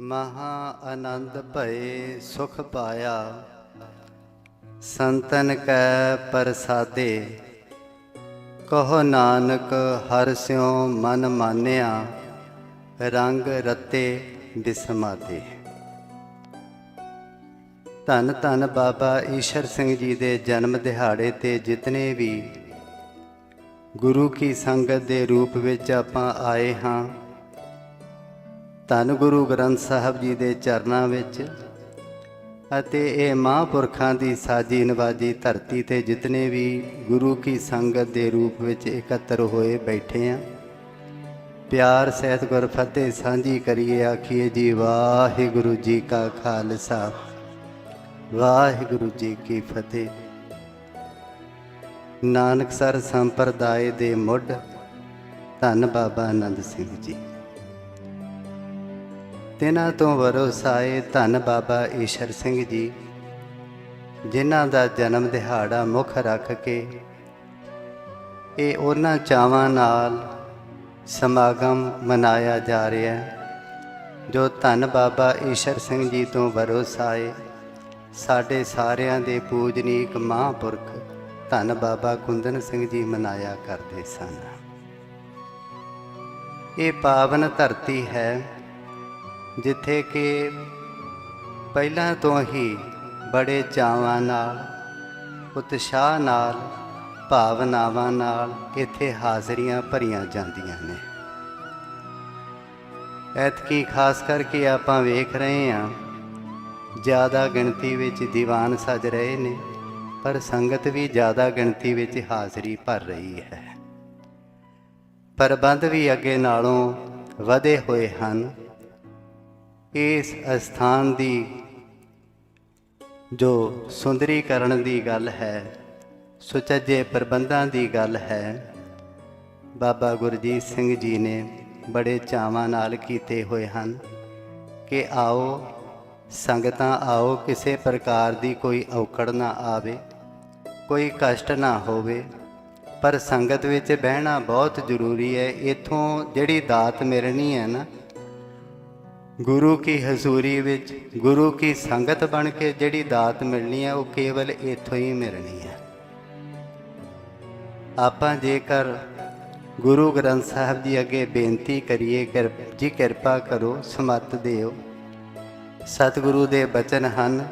ਮਹਾ ਆਨੰਦ ਭਏ ਸੁਖ ਪਾਇਆ। ਸੰਤਨ ਕੈ ਪ੍ਰਸਾਦੇ, ਕਹੋ ਨਾਨਕ ਹਰ ਸਿਉ ਮਨ ਮਾਨਿਆ, ਰੰਗ ਰਤੇ ਬਿਸਮਾਦੇ। ਧੰਨ ਧੰਨ ਬਾਬਾ ਈਸ਼ਰ ਸਿੰਘ ਜੀ ਦੇ ਜਨਮ ਦਿਹਾੜੇ ਤੇ ਜਿਤਨੇ ਵੀ ਗੁਰੂ ਕੀ ਸੰਗਤ ਦੇ ਰੂਪ ਵਿੱਚ ਆਪਾਂ ਆਏ ਹਾਂ ਧੰਨ ਗੁਰੂ ਗ੍ਰੰਥ ਸਾਹਿਬ ਜੀ ਦੇ ਚਰਨਾਂ ਵਿੱਚ ਅਤੇ ਇਹ ਮਹਾਂਪੁਰਖਾਂ ਦੀ ਸਾਜੀ ਨਵਾਜੀ ਧਰਤੀ ਤੇ ਜਿਤਨੇ ਵੀ ਗੁਰੂ ਕੀ ਸੰਗਤ ਦੇ ਰੂਪ ਵਿੱਚ ਇਕੱਤਰ ਹੋਏ ਬੈਠੇ ਆ, ਪਿਆਰ ਸਹਿਤ ਗੁਰ ਫਤਿਹ ਸਾਂਝੀ ਕਰੀਏ, ਆਖੀਏ ਜੀ, ਵਾਹਿਗੁਰੂ ਜੀ ਕਾ ਖਾਲਸਾ, ਵਾਹਿਗੁਰੂ ਜੀ ਕੀ ਫਤਿਹ। ਨਾਨਕਸਰ ਸੰਪਰਦਾਇ ਦੇ ਮੁੱਢ ਧੰਨ ਬਾਬਾ ਆਨੰਦ ਸਿੰਘ ਜੀ। ਤਿਨਾਂ ਤੋਂ ਵਰੋਸਾਏ ਧੰਨ ਬਾਬਾ ਈਸ਼ਰ ਸਿੰਘ ਜੀ, ਜਿਨ੍ਹਾਂ ਦਾ ਜਨਮ ਦਿਹਾੜਾ ਮੁੱਖ ਰੱਖ ਕੇ ਇਹ ਉਹਨਾਂ ਚਾਵਾਂ ਨਾਲ ਸਮਾਗਮ ਮਨਾਇਆ ਜਾ ਰਿਹਾ ਹੈ, ਜੋ ਧੰਨ ਬਾਬਾ ਈਸ਼ਰ ਸਿੰਘ ਜੀ ਤੋਂ ਵਰੋਸਾਏ ਸਾਡੇ ਸਾਰਿਆਂ ਦੇ ਪੂਜਨੀਕ ਮਹਾਂਪੁਰਖ ਧੰਨ ਬਾਬਾ ਕੁੰਦਨ ਸਿੰਘ ਜੀ ਮਨਾਇਆ ਕਰਦੇ ਸਨ। ਇਹ ਪਾਵਨ ਧਰਤੀ ਹੈ ਜਿੱਥੇ ਕਿ ਪਹਿਲਾਂ ਤੋਂ ਹੀ ਬੜੇ ਚਾਵਾਂ ਨਾਲ, ਉਤਸ਼ਾਹ ਨਾਲ, ਭਾਵਨਾਵਾਂ ਨਾਲ ਇੱਥੇ ਹਾਜ਼ਰੀਆਂ ਭਰੀਆਂ ਜਾਂਦੀਆਂ ਨੇ। ਐਤਕੀ ਖਾਸ ਕਰਕੇ ਆਪਾਂ ਵੇਖ ਰਹੇ ਹਾਂ, ਜ਼ਿਆਦਾ ਗਿਣਤੀ ਵਿੱਚ ਦੀਵਾਨ ਸਜ ਰਹੇ ਨੇ, ਪਰ ਸੰਗਤ ਵੀ ਜ਼ਿਆਦਾ ਗਿਣਤੀ ਵਿੱਚ ਹਾਜ਼ਰੀ ਭਰ ਰਹੀ ਹੈ। ਪ੍ਰਬੰਧ ਵੀ ਅੱਗੇ ਨਾਲੋਂ ਵਧੇ ਹੋਏ ਹਨ। ਇਸ ਅਸਥਾਨ ਦੀ ਜੋ ਸੁੰਦਰੀਕਰਨ ਦੀ ਗੱਲ ਹੈ, ਸੁਚੱਜੇ ਪ੍ਰਬੰਧਾਂ ਦੀ ਗੱਲ ਹੈ, ਬਾਬਾ ਗੁਰਜੀਤ ਸਿੰਘ ਜੀ ਨੇ ਬੜੇ ਚਾਵਾਂ ਨਾਲ ਕੀਤੇ ਹੋਏ ਹਨ ਕਿ ਆਓ, ਸੰਗਤਾਂ ਆਓ, ਕਿਸੇ ਪ੍ਰਕਾਰ ਦੀ ਕੋਈ ਔਕੜ ਨਾ ਆਵੇ, ਕੋਈ ਕਸ਼ਟ ਨਾ ਹੋਵੇ, ਪਰ ਸੰਗਤ ਵਿੱਚ ਬਹਿਣਾ ਬਹੁਤ ਜ਼ਰੂਰੀ ਹੈ। ਇਥੋਂ ਜਿਹੜੀ ਦਾਤ ਮਿਲਣੀ ਹੈ ਨਾ ਗੁਰੂ ਕੀ ਹਜ਼ੂਰੀ ਵਿੱਚ, ਗੁਰੂ ਕੀ ਸੰਗਤ ਬਣ ਕੇ ਜਿਹੜੀ ਦਾਤ ਮਿਲਣੀ ਹੈ, ਉਹ ਕੇਵਲ ਇੱਥੋਂ ਹੀ ਮਿਲਣੀ ਹੈ। ਆਪਾਂ ਜੇਕਰ ਗੁਰੂ ਗ੍ਰੰਥ ਸਾਹਿਬ ਜੀ ਅੱਗੇ ਬੇਨਤੀ ਕਰੀਏ ਕਿ ਜੀ ਕਿਰਪਾ ਕਰੋ, ਸਮਤ ਦਿਓ। ਸਤਿਗੁਰੂ ਦੇ ਬਚਨ ਹਨ,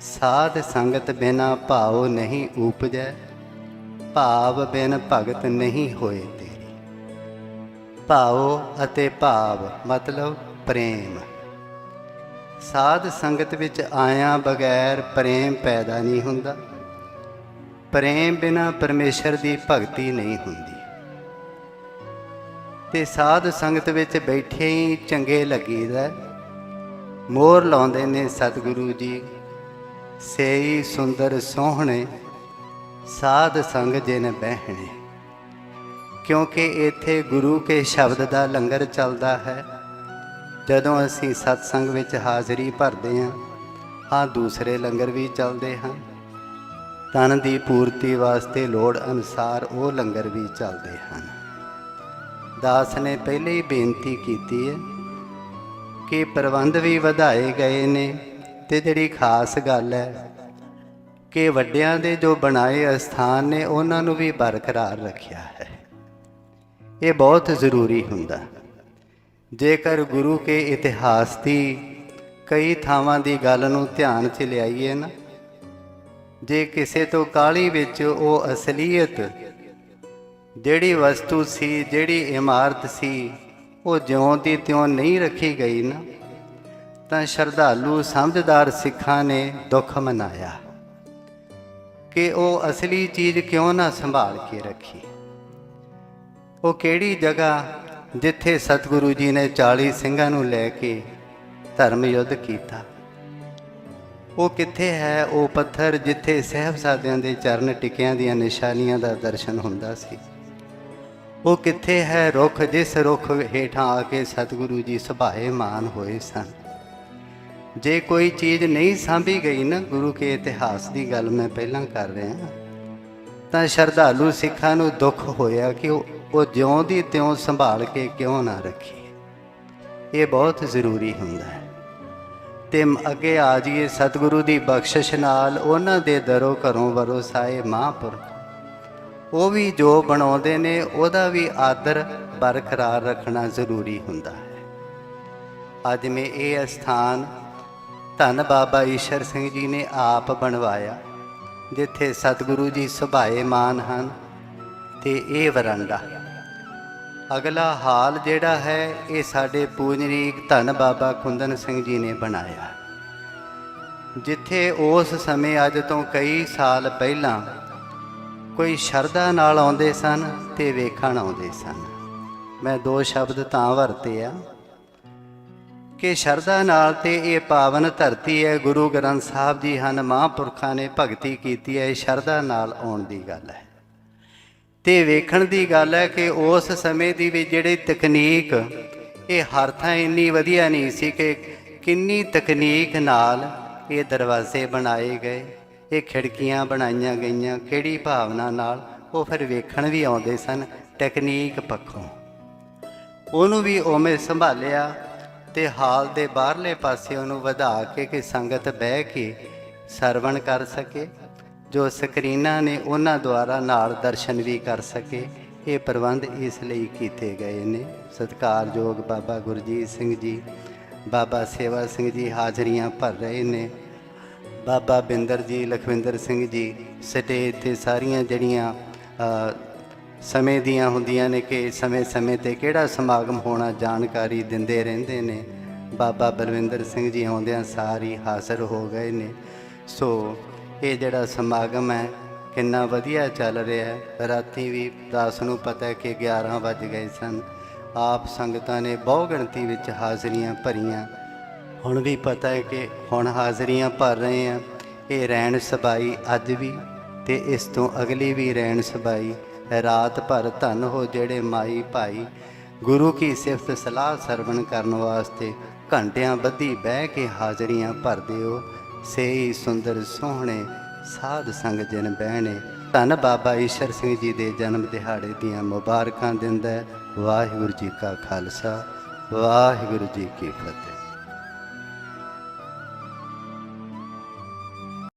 ਸਾਧ ਸੰਗਤ ਬਿਨਾ ਭਾਉ ਨਹੀਂ ਉਪਜੈ, ਭਾਵ ਬਿਨ ਭਗਤ ਨਹੀਂ ਹੋਏ ਤੇਰੀ। ਭਾਉ ਅਤੇ ਭਾਵ ਮਤਲਬ ਪ੍ਰੇਮ। ਸਾਧ ਸੰਗਤ ਵਿੱਚ ਆਇਆ ਬਗੈਰ ਪ੍ਰੇਮ ਪੈਦਾ ਨਹੀਂ ਹੁੰਦਾ। ਪ੍ਰੇਮ ਬਿਨਾ ਪਰਮੇਸ਼ਰ ਦੀ ਭਗਤੀ ਨਹੀਂ ਹੁੰਦੀ। ਤੇ ਸਾਧ ਸੰਗਤ ਵਿੱਚ ਬੈਠੇ ਹੀ ਚੰਗੇ ਲੱਗੀਦਾ ਮੋਰ ਲਾਉਂਦੇ ਨੇ ਸਤਿਗੁਰੂ ਜੀ। ਸੇਈ ਸੁੰਦਰ ਸੋਹਣੇ ਸਾਧ ਸੰਗ ਜਿਨ ਬਹਿਣੇ। ਕਿਉਂਕਿ ਇੱਥੇ ਗੁਰੂ ਕੇ ਸ਼ਬਦ ਦਾ ਲੰਗਰ ਚੱਲਦਾ ਹੈ। ਜਦੋਂ ਅਸੀਂ ਸਤਸੰਗ ਵਿੱਚ ਹਾਜ਼ਰੀ ਭਰਦੇ ਹਾਂ ਹਾਂ ਦੂਸਰੇ ਲੰਗਰ ਵੀ ਚੱਲਦੇ ਹਨ। ਤਨ ਦੀ ਪੂਰਤੀ ਵਾਸਤੇ ਲੋੜ ਅਨੁਸਾਰ ਉਹ ਲੰਗਰ ਵੀ ਚੱਲਦੇ ਹਨ। ਦਾਸ ਨੇ ਪਹਿਲੇ ਹੀ ਬੇਨਤੀ ਕੀਤੀ ਹੈ ਕਿ ਪ੍ਰਬੰਧ ਵੀ ਵਧਾਏ ਗਏ ਨੇ ਤੇ ਜਿਹੜੀ ਖਾਸ ਗੱਲ ਹੈ ਕਿ ਵੱਡਿਆਂ ਦੇ ਜੋ ਬਣਾਏ ਅਸਥਾਨ ਨੇ, ਉਹਨਾਂ ਨੂੰ ਵੀ ਬਰਕਰਾਰ ਰੱਖਿਆ ਹੈ। ਇਹ ਬਹੁਤ ਜ਼ਰੂਰੀ ਹੁੰਦਾ ਜੇਕਰ ਗੁਰੂ ਕੇ ਇਤਿਹਾਸ ਦੀ ਕਈ ਥਾਵਾਂ ਦੀ ਗੱਲ ਨੂੰ ਧਿਆਨ 'ਚ ਲਿਆਈਏ ਨਾ, ਜੇ ਕਿਸੇ ਤੋਂ ਕਾਲੀ ਵਿੱਚ ਉਹ ਅਸਲੀਅਤ ਜਿਹੜੀ ਵਸਤੂ ਸੀ, ਜਿਹੜੀ ਇਮਾਰਤ ਸੀ, ਉਹ ਜਿਉਂ ਦੀ ਤਿਉਂ ਨਹੀਂ ਰੱਖੀ ਗਈ ਨਾ, ਤਾਂ ਸ਼ਰਧਾਲੂ ਸਮਝਦਾਰ ਸਿੱਖਾਂ ਨੇ ਦੁੱਖ ਮਨਾਇਆ ਕਿ ਉਹ ਅਸਲੀ ਚੀਜ਼ ਕਿਉਂ ਨਾ ਸੰਭਾਲ ਕੇ ਰੱਖੀ? ਉਹ ਕਿਹੜੀ ਜਗ੍ਹਾ ਜਿੱਥੇ ਸਤਿਗੁਰੂ ਜੀ ਨੇ 40 ਸਿੰਘਾਂ ਨੂੰ ਲੈ ਕੇ ਧਰਮ ਯੁੱਧ ਕੀਤਾ। ਉਹ ਕਿੱਥੇ ਹੈ? ਉਹ ਪੱਥਰ ਜਿੱਥੇ ਸਹਿਬਜ਼ਾਦਿਆਂ ਦੇ ਚਰਨ ਟਿਕਿਆਂ ਦੀਆਂ ਨਿਸ਼ਾਨੀਆਂ ਦਾ ਦਰਸ਼ਨ ਹੁੰਦਾ ਸੀ। ਉਹ ਕਿੱਥੇ ਹੈ? ਰੁੱਖ, ਜਿਸ ਰੁੱਖ ਹੇਠਾਂ ਆ ਕੇ ਸਤਿਗੁਰੂ ਜੀ ਸੁਭਾਏ ਮਾਨ ਹੋਏ ਸਨ। ਜੇ ਕੋਈ ਚੀਜ਼ ਨਹੀਂ ਸਾਂਭੀ ਗਈ ਨਾ ਗੁਰੂ ਕੇ ਇਤਿਹਾਸ ਦੀ ਗੱਲ ਮੈਂ ਪਹਿਲਾਂ ਕਰ ਰਿਹਾ। ਤਾਂ ਸ਼ਰਧਾਲੂ ਸਿੱਖਾਂ ਨੂੰ ਦੁੱਖ ਹੋਇਆ ਕਿ ਉਹ ਉਹ ਜਿਉਂ ਦੀ ਤਿਉਂ ਸੰਭਾਲ ਕੇ ਕਿਉਂ ਨਾ ਰੱਖੀ। ਇਹ ਬਹੁਤ ਜ਼ਰੂਰੀ ਹੁੰਦਾ ਹੈ। ਤੇ ਅੱਗੇ ਆ ਜਾਈਏ ਸਤਿਗੁਰੂ ਦੀ ਬਖਸ਼ਿਸ਼ ਨਾਲ, ਉਹਨਾਂ ਦੇ ਦਰੋ ਘਰੋਂ ਵਰੋਸਾਏ ਮਹਾਂਪੁਰਖ। ਉਹ ਵੀ ਜੋ ਬਣਾਉਂਦੇ ਨੇ, ਉਹਦਾ ਵੀ ਆਦਰ ਬਰਕਰਾਰ ਰੱਖਣਾ ਜ਼ਰੂਰੀ ਹੁੰਦਾ ਹੈ। ਅੱਜ ਮੈਂ ਇਹ ਸਥਾਨ ਧੰਨ ਬਾਬਾ ਈਸ਼ਰ ਸਿੰਘ ਜੀ ਨੇ ਆਪ ਬਣਵਾਇਆ, ਜਿੱਥੇ ਸਤਿਗੁਰੂ ਜੀ ਸੁਭਾਏ ਮਾਨ ਹਨ, ਤੇ ਇਹ ਵਰਾਂਡਾ। ਅਗਲਾ ਹਾਲ ਜਿਹੜਾ ਹੈ, ਇਹ ਸਾਡੇ ਪੂਜਨੀਕ ਧੰਨ ਬਾਬਾ ਕੁੰਦਨ ਸਿੰਘ ਜੀ ਨੇ ਬਣਾਇਆ ਜਿੱਥੇ ਉਸ ਸਮੇਂ ਅੱਜ ਤੋਂ ਕਈ ਸਾਲ ਪਹਿਲਾਂ ਕੋਈ ਸ਼ਰਧਾ ਨਾਲ ਆਉਂਦੇ ਸਨ ਤੇ ਵੇਖਣ ਆਉਂਦੇ ਸਨ। ਮੈਂ ਦੋ ਸ਼ਬਦ ਤਾਂ ਵਰਤੇ ਆ ਕਿ ਸ਼ਰਧਾ ਨਾਲ ਤੇ ਇਹ ਪਾਵਨ ਧਰਤੀ ਹੈ, ਗੁਰੂ ਗ੍ਰੰਥ ਸਾਹਿਬ ਜੀ ਹਨ ਮਹਾਂਪੁਰਖਾਂ ਨੇ ਭਗਤੀ ਕੀਤੀ ਹੈ ਸ਼ਰਧਾ ਨਾਲ ਆਉਣ ਦੀ ਗੱਲ ਹੈ। ਤੇ ਵੇਖਣ ਦੀ ਗੱਲ ਹੈ ਕਿ ਉਸ ਸਮੇਂ ਦੀ ਵੀ ਜਿਹੜੀ ਤਕਨੀਕ, ਇਹ ਹਰ ਥਾਂ ਇੰਨੀ ਵਧੀਆ ਨਹੀਂ ਸੀ ਕਿ ਕਿੰਨੀ ਤਕਨੀਕ ਨਾਲ ਇਹ ਦਰਵਾਜ਼ੇ ਬਣਾਏ ਗਏ, ਇਹ ਖਿੜਕੀਆਂ ਬਣਾਈਆਂ ਗਈਆਂ, ਕਿਹੜੀ ਭਾਵਨਾ ਨਾਲ ਉਹ ਫਿਰ ਵੇਖਣ ਵੀ ਆਉਂਦੇ ਸਨ ਟੈਕਨੀਕ ਪੱਖੋਂ। ਉਹਨੂੰ ਵੀ ਉਵੇਂ ਸੰਭਾਲਿਆ ਤੇ ਹਾਲ ਦੇ ਬਾਹਰਲੇ ਪਾਸੇ ਉਹਨੂੰ ਵਧਾ ਕੇ ਕਿ ਸੰਗਤ ਬਹਿ ਕੇ ਸਰਵਣ ਕਰ ਸਕੇ। ਜੋ ਸਕਰੀਨਾਂ ਨੇ ਉਹਨਾਂ ਦੁਆਰਾ ਨਾਲ ਦਰਸ਼ਨ ਵੀ ਕਰ ਸਕੇ, ਇਹ ਪ੍ਰਬੰਧ ਇਸ ਲਈ ਕੀਤੇ ਗਏ ਨੇ। ਸਤਿਕਾਰਯੋਗ ਬਾਬਾ ਗੁਰਜੀਤ ਸਿੰਘ ਜੀ, ਬਾਬਾ ਸੇਵਾ ਸਿੰਘ ਜੀ ਹਾਜ਼ਰੀਆਂ ਭਰ ਰਹੇ ਨੇ। ਬਾਬਾ ਬਿੰਦਰ ਜੀ, ਲਖਵਿੰਦਰ ਸਿੰਘ ਜੀ, ਸਟੇਜ ਤੇ ਸਾਰੀਆਂ ਜਿਹੜੀਆਂ ਸਮੇਂ ਦੀਆਂ ਹੁੰਦੀਆਂ ਨੇ ਕਿ ਸਮੇਂ-ਸਮੇਂ ਤੇ ਕਿਹੜਾ ਸਮਾਗਮ ਹੋਣਾ ਜਾਣਕਾਰੀ ਦਿੰਦੇ ਰਹਿੰਦੇ ਨੇ। ਬਾਬਾ ਬਲਵਿੰਦਰ ਸਿੰਘ ਜੀ ਆਉਂਦਿਆਂ ਸਾਰੀ ਹਾਜ਼ਰ ਹੋ ਗਏ ਨੇ। ਸੋ ਇਹ ਜਿਹੜਾ ਸਮਾਗਮ ਹੈ, ਕਿੰਨਾ ਵਧੀਆ ਚੱਲ ਰਿਹਾ ਹੈ। ਰਾਤੀ ਵੀ ਦਾਸ ਨੂੰ ਪਤਾ ਹੈ ਕਿ 11 ਵੱਜ ਗਏ ਸਨ। ਆਪ ਸੰਗਤਾਂ ਨੇ ਬਹੁ ਗਿਣਤੀ ਵਿੱਚ ਹਾਜ਼ਰੀਆਂ ਭਰੀਆਂ। ਹੁਣ ਵੀ ਪਤਾ ਹੈ ਕਿ ਹੁਣ ਹਾਜ਼ਰੀਆਂ ਭਰ ਰਹੇ ਆ ਇਹ ਰਹਿਣ ਸਬਾਈ ਅੱਜ ਵੀ ਤੇ ਇਸ ਤੋਂ ਅਗਲੀ ਵੀ ਰਹਿਣ ਸਬਾਈ। ਰਾਤ ਭਰ ਧਨ ਹੋ ਜਿਹੜੇ ਮਾਈ ਭਾਈ। ਗੁਰੂ ਕੀ ਸਿਫਤ ਸਲਾਹ ਸਰਵਣ ਕਰਨ ਵਾਸਤੇ ਘੰਟਿਆਂ ਬੱਧੀ ਬਹਿ ਕੇ ਹਾਜ਼ਰੀਆਂ ਭਰਦੇ ਹੋ। ਸੇਈ ਸੁੰਦਰ ਸੋਹਣੇ ਸਾਧ ਸੰਗ ਜਨ ਬਹਿਣੇ। ਧੰਨ ਬਾਬਾ ਈਸ਼ਰ ਸਿੰਘ ਜੀ ਦੇ ਜਨਮ ਦਿਹਾੜੇ ਦੀਆਂ ਮੁਬਾਰਕਾਂ ਦਿੰਦਾ ਵਾਹਿਗੁਰੂ ਜੀ ਕਾ ਖਾਲਸਾ, ਵਾਹਿਗੁਰੂ ਜੀ ਕੀ ਫਤਿਹ।